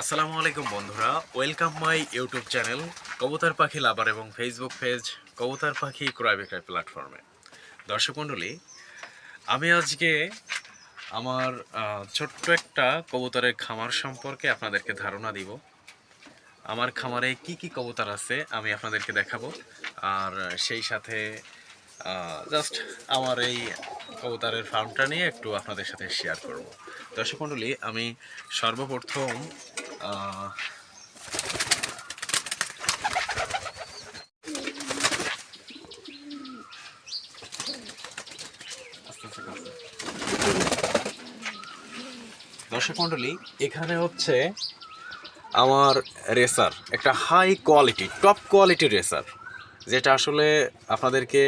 আসসালামু আলাইকুম বন্ধুরা। ওয়েলকাম মাই ইউটিউব চ্যানেল কবুতর পাখি লাভার এবং ফেসবুক পেজ কবুতর পাখি ক্রয় বিক্রয় প্ল্যাটফর্মে দর্শক মণ্ডলী, আমি আজকে আমার ছোট্ট একটা কবুতরের খামার সম্পর্কে আপনাদেরকে ধারণা দিব। আমার খামারে কি কি কবুতর আছে আমি আপনাদেরকে দেখাবো। আর সেই সাথে জাস্ট আমার এই কবুতরের ফার্মটা নিয়ে একটু আপনাদের সাথে শেয়ার করব। দর্শক মণ্ডলী আমি সর্বপ্রথম। দর্শক মণ্ডলী এখানে হচ্ছে আমার রেসার, একটা হাই কোয়ালিটি টপ কোয়ালিটির রেসার, যেটা আসলে আপনাদেরকে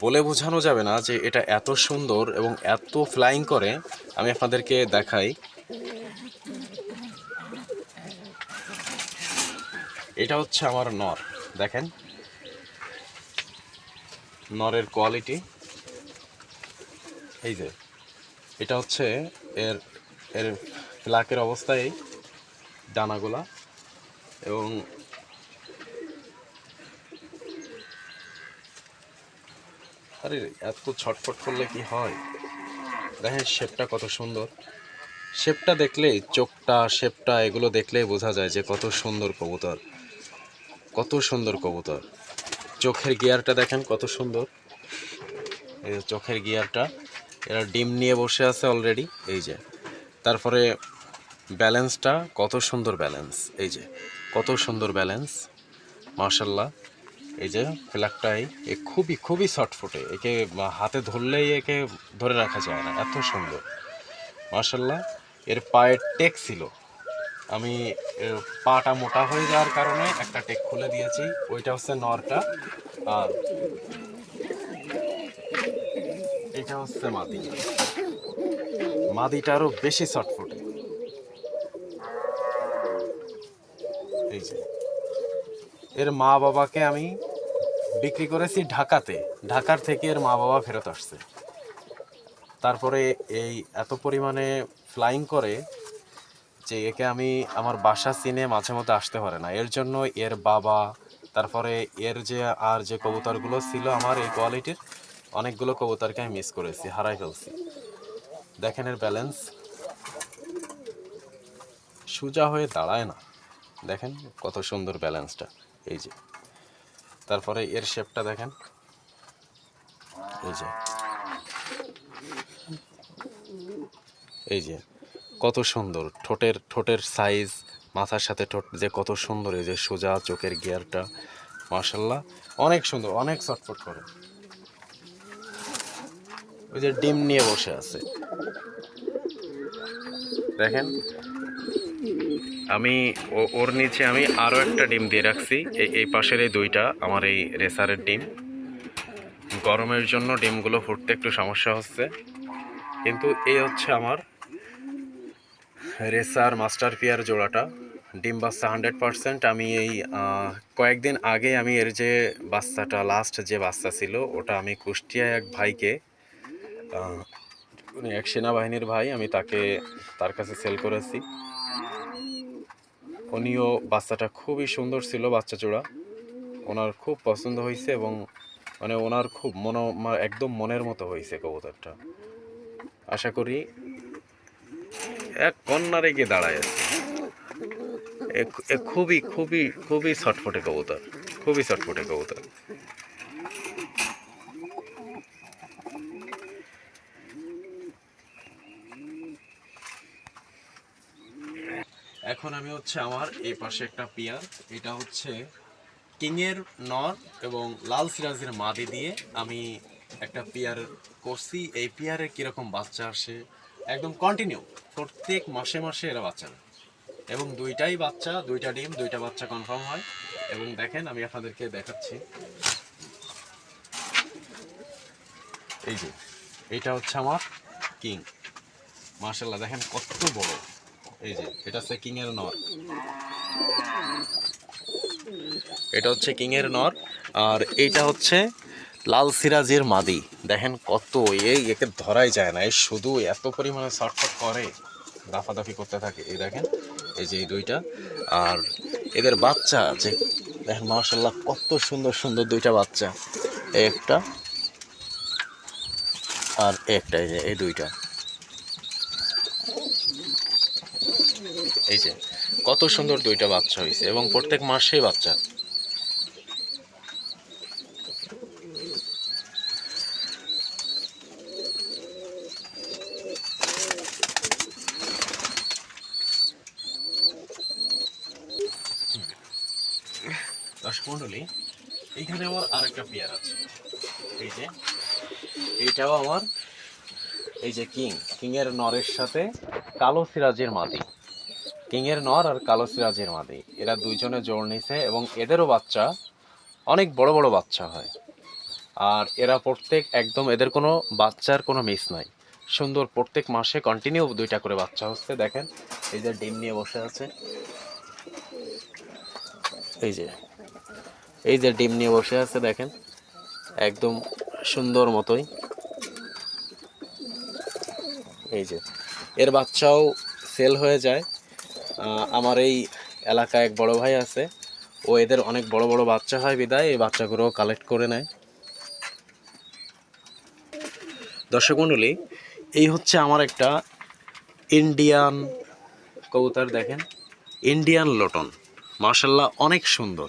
বলে বোঝানো যাবে না যে এটা এত সুন্দর এবং এত ফ্লাইং করে। আমি আপনাদেরকে দেখাই। এটা হচ্ছে আমার নর। দেখেন। নরের কোয়ালিটি এই যে, এটা হচ্ছে এর এর ফ্লাকের অবস্থায় ডানাগুলা। এবং আরে, এত ছটফট করলে কি হয়? দেখেন শেপটা কত সুন্দর। শেপটা দেখলেই, চোখটা শেপটা এগুলো দেখলেই বোঝা যায় যে কত সুন্দর কবুতর। কত সুন্দর কবুতর। চোখের গিয়ারটা দেখেন কত সুন্দর। এই চোখের গিয়ারটা এরা ডিম নিয়ে বসে আছে অলরেডি এই যে। তারপরে ব্যালেন্সটা কত সুন্দর ব্যালেন্স এই যে। কত সুন্দর ব্যালেন্স মার্শাল্লাহ এই যে ফ্ল্যাগটাই, এ খুবই খুবই শর্টফুটে একে হাতে ধরলেই একে ধরে রাখা যায় না, এত সুন্দর। মার্শাল্লাহ এর পায়ের টেক ছিল। আমি পাটা মোটা হয়ে যাওয়ার কারণে একটা টেক খুলে দিয়েছি, ওইটা হচ্ছে নরটা, আর এটা হচ্ছে মাদি। মাদিটা আরও বেশি শর্টফুটে এই যে। এর মা বাবাকে আমি বিক্রি করেছি ঢাকাতে। ঢাকার থেকে এর মা বাবা ফেরত আসছে। তারপরে এই এত পরিমাণে ফ্লাইং করে যে একে আমি আমার বাসা চিনে মাঝে মধ্যে আসতে পারে না। এর জন্য এর বাবা, তারপরে এর যে আর যে কবুতরগুলো ছিল আমার এই কোয়ালিটির, অনেকগুলো কবুতরকে আমি মিস করেছি, হারাই ফেলছি। দেখেন এর ব্যালেন্স সোজা হয়ে দাঁড়ায় না। দেখেন কত সুন্দর ব্যালেন্সটা এই যে। তারপরে এর শেপটা দেখেন। এই যে। এই যে, কত সুন্দর। ঠোঁটের ঠোঁটের সাইজ মাথার সাথে ঠোঁট যে কত সুন্দর, এই যে সোজা চোখের গিয়ারটা মার্শাল্লাহ অনেক সুন্দর, অনেক চটফট করে। ওই যে ডিম নিয়ে বসে আছে। দেখেন আমি ওর নিচে আমি আরও একটা ডিম দিয়ে রাখছি। এই এই পাশের এই দুইটা, আমার এই রেসারের ডিম। গরমের জন্য ডিমগুলো ফুটতে একটু সমস্যা হচ্ছে। কিন্তু এই হচ্ছে আমার রেসার মাস্টার পিয়ার জোড়াটা। ডিম বাচ্চা হান্ড্রেড পারসেন্ট। আমি এই কয়েকদিন আগে আমি এর যে বাচ্চাটা লাস্ট যে বাচ্চা ছিল, ওটা আমি কুষ্টিয়ায় এক ভাইকে এক সেনাবাহিনীর ভাই, আমি তাকে তার কাছে সেল করেছি। উনিও বাচ্চাটা খুবই সুন্দর ছিল বাচ্চা জোড়া ওনার খুব পছন্দ হয়েছে এবং মানে ওনার খুব মন একদম মনের মতো হয়েছে কবুতরটা। আশা করি এক কন্যারে গিয়ে দাঁড়ায় আছে। খুবই খুবই খুবই ছটফটে কবুতর, খুবই ছটফটে কবুতর। এখন আমি হচ্ছে আমার এই পাশে একটা পিয়ার। এটা হচ্ছে কিংয়ের নর এবং লাল সিরাজের মাদি দিয়ে আমি একটা পিয়ার করছি। এই পিয়ারে কীরকম বাচ্চা আসে, একদম কন্টিনিউ প্রত্যেক মাসে মাসে এরা বাচ্চা। এবং দুইটাই বাচ্চা, দুইটা ডিম, দুইটা বাচ্চা কনফার্ম হয়। এবং দেখেন, আমি আপনাদেরকে দেখাচ্ছি। এই যে, এটা হচ্ছে আমার কিং। মার্শাল্লাহ দেখেন কত বড়। এই যে, এটা হচ্ছে কিং এর নর। এটা হচ্ছে কিং এর নর, আর এইটা হচ্ছে লাল সিরাজের মাদি। দেখেন কত, এই একে ধরাই যায় না, এই শুধু এত পরিমাণে শর্টফট করে, দাফাদাফি করতে থাকে। এই দেখেন, এই যে এই দুইটা, আর এদের বাচ্চা যে দেখেন মার্শাল্লাহ কত সুন্দর সুন্দর দুইটা বাচ্চা। একটা আর একটা এই দুইটা। এই যে, কত সুন্দর দুইটা বাচ্চা হয়েছে এবং প্রত্যেক মাসেই বাচ্চা। দর্শক মন্ডলী এইখানে আমার আরেকটা পেয়ার আছে। এই যে এইটাও আমার এই যে কিং কিং এর নরের সাথে কালো সিরাজের মাদি। কিং এর নর আর কালো সিরাজের মাদি। এরা দুইজনে জোর নিছে এবং এদেরও বাচ্চা, অনেক বড় বড় বাচ্চা হয়। আর এরা প্রত্যেক, একদম এদের কোনো বাচ্চার কোনো মিস নাই। সুন্দর, প্রত্যেক মাসে কন্টিনিউ দুইটা করে বাচ্চা হচ্ছে, দেখেন। এই যে ডিম নিয়ে বসে আছে। এই যে এই যে ডিম নিয়ে বসে আছে, দেখেন। একদম সুন্দর মতোই। এই যে, এর বাচ্চাও সেল হয়ে যায়। আমার এই এলাকায় এক বড় ভাই আছে। ও এদের অনেক বড় বড় বাচ্চা হয় বিদায়, এই বাচ্চাগুলো কালেক্ট করে নেয়। দর্শক মণ্ডলী, এই হচ্ছে আমার একটা ইন্ডিয়ান কবুতর, দেখেন। ইন্ডিয়ান লটন মার্শাল্লাহ অনেক সুন্দর।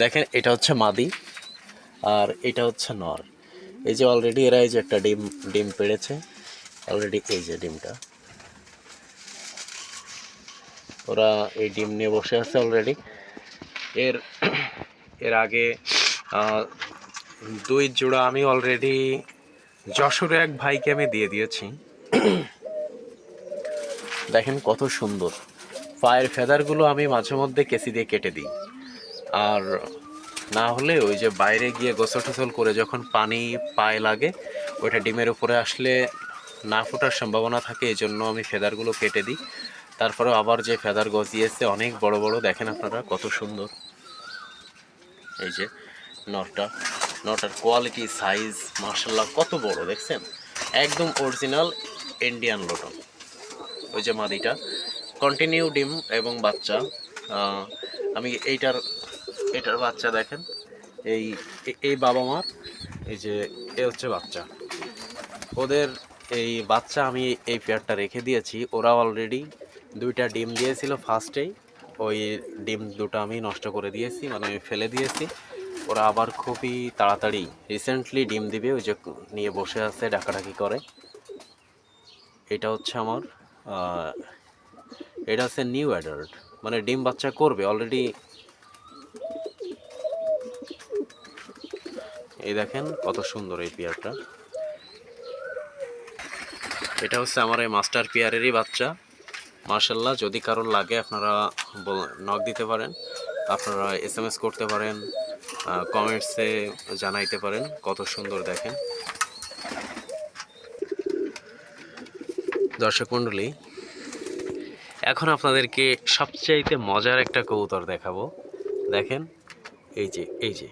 দেখেন, এটা হচ্ছে মাদি আর এটা হচ্ছে নর। এই যে অলরেডি এরা এই যে একটা ডিম ডিম পেড়েছে। অলরেডি এই যে ডিমটা। ওরা এই ডিম নিয়ে বসে আছে অলরেডি এর এর আগে দুই জোড়া আমি অলরেডি যশোরে এক ভাইকে আমি দিয়ে দিয়েছি। দেখেন কত সুন্দর। পায়ের ফেদারগুলো আমি মাঝে মধ্যে কেসি দিয়ে কেটে দিই। আর না হলে ওই যে বাইরে গিয়ে গোসল টোসল করে যখন পানি পায়ে লাগে, ওইটা ডিমের উপরে আসলে না ফোটার সম্ভাবনা থাকে এই জন্য আমি ফেদারগুলো কেটে দিই। তারপরে আবার যে ফেদার গজিয়েছে, অনেক বড় বড়, দেখেন আপনারা কত সুন্দর। এই যে নটটা, নটার কোয়ালিটি, সাইজ মার্শাল্লাহ কত বড়, দেখছেন? একদম অরিজিনাল ইন্ডিয়ান লোটন ওই যে মাদিটা কন্টিনিউ ডিম এবং বাচ্চা। আমি এইটার, এটার বাচ্চা দেখেন। এই এই বাবা মার, এই যে, এ হচ্ছে বাচ্চা। ওদের এই বাচ্চা আমি এই পেয়ারটা রেখে দিয়েছি। ওরা অলরেডি দুইটা ডিম দিয়েছিল ফার্স্টেই ওই ডিম দুটো আমি নষ্ট করে দিয়েছি মানে আমি ফেলে দিয়েছি। ওরা আবার খুবই তাড়াতাড়ি রিসেন্টলি ডিম দিবে, ওই যে নিয়ে বসে আছে, ডাকাডাকি করে। এটা হচ্ছে আমার এটা হচ্ছে নিউ অ্যাডাল্ট মানে ডিম বাচ্চা করবে অলরেডি এই দেখেন কত সুন্দর এই পেয়ারটা। এটা হচ্ছে আমার এই মাস্টার পেয়ারেরই বাচ্চা। মার্শাল্লাহ যদি কারোর লাগে আপনারা নক দিতে পারেন, আপনারা এস এম এস করতে পারেন কমেন্টসে জানাইতে পারেন, কত সুন্দর দেখেন। দর্শক মণ্ডলী, এখন আপনাদেরকে সবচাইতে মজার একটা কবুতর দেখাবো। দেখেন, এই যে এই যে,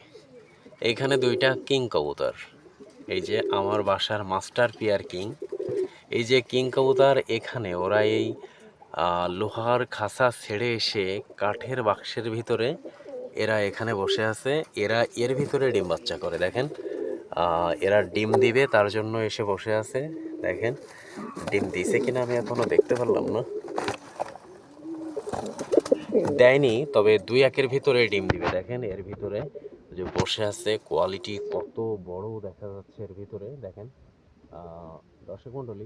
এইখানে দুইটা কিং কবুতর। এই যে আমার বাসার মাস্টার পিয়ার কিং। এই যে কিং কবুতর এখানে, ওরা এই লোহার খাসা ছেড়ে এসে কাঠের বাক্সের ভিতরে এরা এখানে বসে আছে। এরা এর ভিতরে ডিম বাচ্চা করে, দেখেন। এরা ডিম দিবে, তার জন্য এসে বসে আছে, দেখেন। ডিম দিছে কিনা আমি এখনও দেখতে পারলাম না। দেয়নি, তবে দুই একের ভিতরে ডিম দিবে, দেখেন। এর ভিতরে যে বসে আছে, কোয়ালিটি কত বড় দেখা যাচ্ছে এর ভিতরে, দেখেন। দর্শক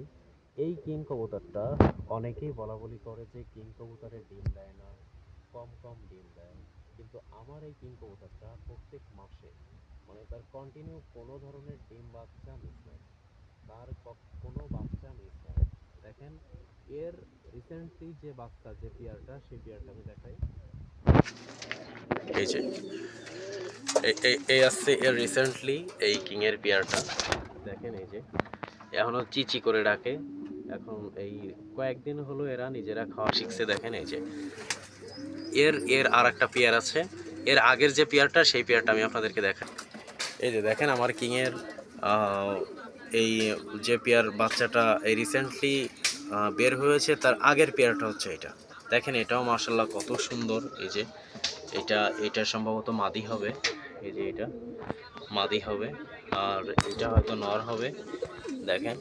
এই কিং কবুতরটা অনেকেই বলা বলি করে যে কিং কবুতরে ডিম দেয় না, কম কম ডিম দেয়। কিন্তু আমার এই কিং কবুতরটা প্রত্যেক মাসে মানে তার কন্টিনিউ কোনো ধরনের ডিম বাচ্চা মিস নাই। তার কোনো বাচ্চা মিস হয় দেখেন, এর রিসেন্টলি যে বাচ্চা, যে পেয়ারটা সেই পেয়ারটা আমি দেখাই। এই যে এই- আসছে এর রিসেন্টলি এই কিং এর পেয়ারটা দেখেন এই যে। এখনও চিচি করে ডাকে। এখন এই কয়েকদিন হলো এরা নিজেরা খাওয়া শিখছে, দেখেন এই যে। এর এর আর একটা পেয়ার আছে। এর আগের যে পেয়ারটা, সেই পেয়ারটা আমি আপনাদেরকে দেখাই এই যে দেখেন আমার কিংয়ের এই যে পেয়ার বাচ্চাটা এই রিসেন্টলি বের হয়েছে, তার আগের পেয়ারটা হচ্ছে এটা। দেখেন এটাও মার্শাল্লাহ কত সুন্দর। এই যে এটা এটা সম্ভবত মাদি হবে। এই যে এটা, মাদি হবে। আর এটা হয়তো নর হবে। দেখেন।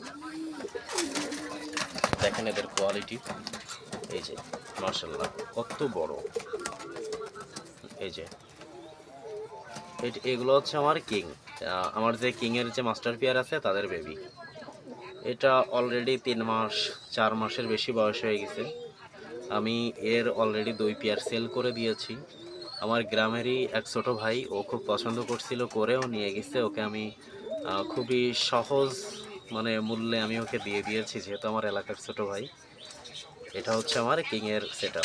দেখেন এদের কোয়ালিটি এই যে মার্শাল্লাহ কত বড়। এই যে এগুলো হচ্ছে আমার কিং আমার যে কিংয়ের যে মাস্টার পেয়ার আছে, তাদের বেবি এটা অলরেডি তিন মাস, চার মাসের বেশি বয়স হয়ে গেছে। আমি এর অলরেডি দুই পেয়ার সেল করে দিয়েছি। আমার গ্রামেরই এক ছোট ভাই, ও খুব পছন্দ করছিল, করেও নিয়ে গেছে। ওকে আমি খুবই সহজ মানে মূল্যে আমি ওকে দিয়ে দিয়েছি, যেহেতু আমার এলাকার ছোট ভাই। এটা হচ্ছে আমার কিংয়ের সেট